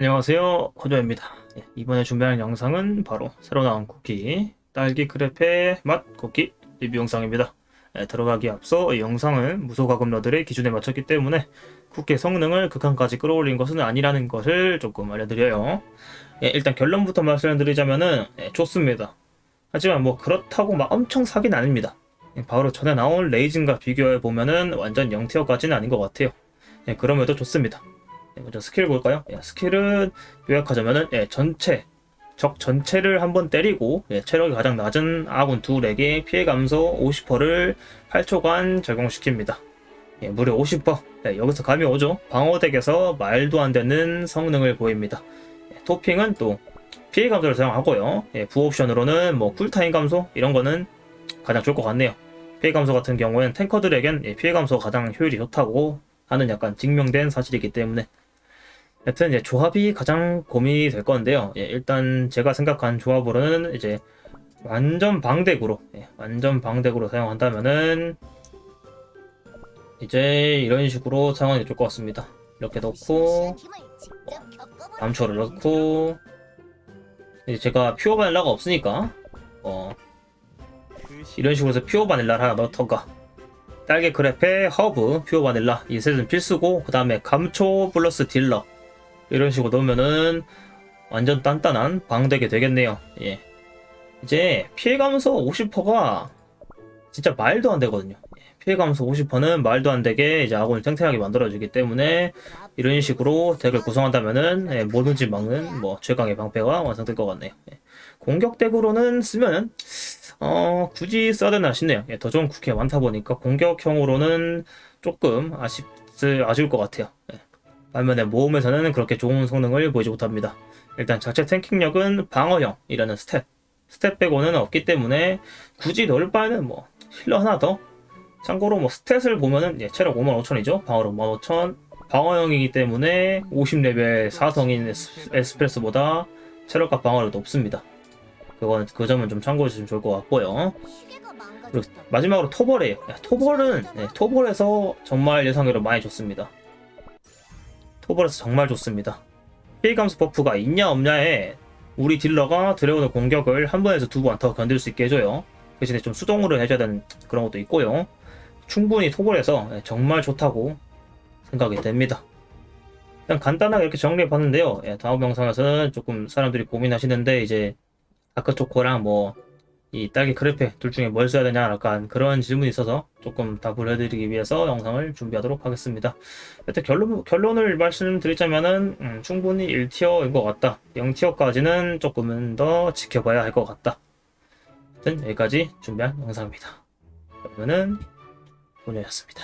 안녕하세요. 호조입니다. 예, 이번에 준비한 영상은 바로 새로 나온 쿠키 딸기 크레페 맛 쿠키 리뷰 영상입니다. 예, 들어가기 앞서 이 영상은 무소가금러들의 기준에 맞췄기 때문에 쿠키의 성능을 극한까지 끌어올린 것은 아니라는 것을 조금 알려드려요. 예, 일단 결론부터 말씀드리자면은 예, 좋습니다. 하지만 뭐 그렇다고 막 엄청 사긴 아닙니다. 예, 바로 전에 나온 레이즌과 비교해 보면은 완전 0티어까지는 아닌 것 같아요. 예, 그럼에도 좋습니다. 네, 먼저 스킬 볼까요? 예, 스킬은 요약하자면은 예, 전체 적 전체를 한번 때리고 예, 체력이 가장 낮은 아군 둘에게 피해 감소 50%를 8초간 적용시킵니다. 예, 무려 50%. 네, 여기서 감이 오죠. 방어덱에서 말도 안 되는 성능을 보입니다. 예, 토핑은 또 피해 감소를 사용하고요. 예, 부 옵션으로는 뭐 쿨타임 감소 이런 거는 가장 좋을 것 같네요. 피해 감소 같은 경우에는 탱커들에겐 예, 피해 감소가 가장 효율이 좋다고 하는 약간 증명된 사실이기 때문에 여튼 이제 조합이 가장 고민이 될 건데요. 예, 일단 제가 생각한 조합으로는 이제 완전 방덱으로 예, 완전 방덱으로 사용한다면은 이제 이런 식으로 사용하는 게 좋을 것 같습니다. 이렇게 넣고 감초를 넣고 이제 제가 퓨어 바닐라가 없으니까 어 이런 식으로 해서 퓨어 바닐라를 하나 넣던가 딸기 크레페, 허브, 퓨어 바닐라 이 셋은 필수고 그 다음에 감초 플러스 딜러 이런 식으로 넣으면은 완전 단단한 방되게 되겠네요. 예. 이제 피해 감소 50%가 진짜 말도 안 되거든요. 예, 피해 감소 50%는 말도 안 되게 이제 아군을 탱탱하게 만들어주기 때문에 이런 식으로 덱을 구성한다면은 예, 뭐든지 막는 뭐 최강의 방패가 완성될 것 같네요. 예. 공격 덱으로는 쓰면은 어 굳이 써야 되나 싶네요. 예, 더 좋은 쿠키가 많다 보니까 공격형으로는 조금 아쉽 아쉬울 것 같아요. 예. 반면에 모험에서는 그렇게 좋은 성능을 보이지 못합니다. 일단 자체 탱킹력은 방어형이라는 스탯, 스탯 빼고는 없기 때문에 굳이 넣을 바에는 뭐 힐러 하나 더. 참고로 뭐 스탯을 보면은 예, 체력 55,000이죠. 방어력 15,000. 방어형이기 때문에 50레벨 4성인 에스, 에스프레스보다 체력과 방어력이 높습니다. 그건 그 점은 좀 참고해 주시면 좋을 것 같고요. 그리고 마지막으로 토벌이에요. 야, 토벌은 예, 토벌에서 정말 예상외로 많이 좋습니다. 토벌에서 정말 좋습니다. 피해 감소 버프가 있냐 없냐에 우리 딜러가 드래곤의 공격을 한 번에서 두 번 더 견딜 수 있게 해줘요. 대신에 좀 수동으로 해줘야 되는 그런 것도 있고요. 충분히 토벌에서 정말 좋다고 생각이 됩니다. 일단 간단하게 이렇게 정리해 봤는데요. 예, 다음 영상에서는 조금 사람들이 고민하시는데 이제 다크초코랑 뭐 이 딸기 크레페 둘 중에 뭘 써야 되냐 약간 그런 질문이 있어서 조금 답을 해드리기 위해서 영상을 준비하도록 하겠습니다. 여튼 결론, 결론을 말씀드리자면은 음, 충분히 1티어인 것 같다. 0티어까지는 조금은 더 지켜봐야 할 것 같다. 하여튼 여기까지 준비한 영상입니다. 그러면은 본연이었습니다.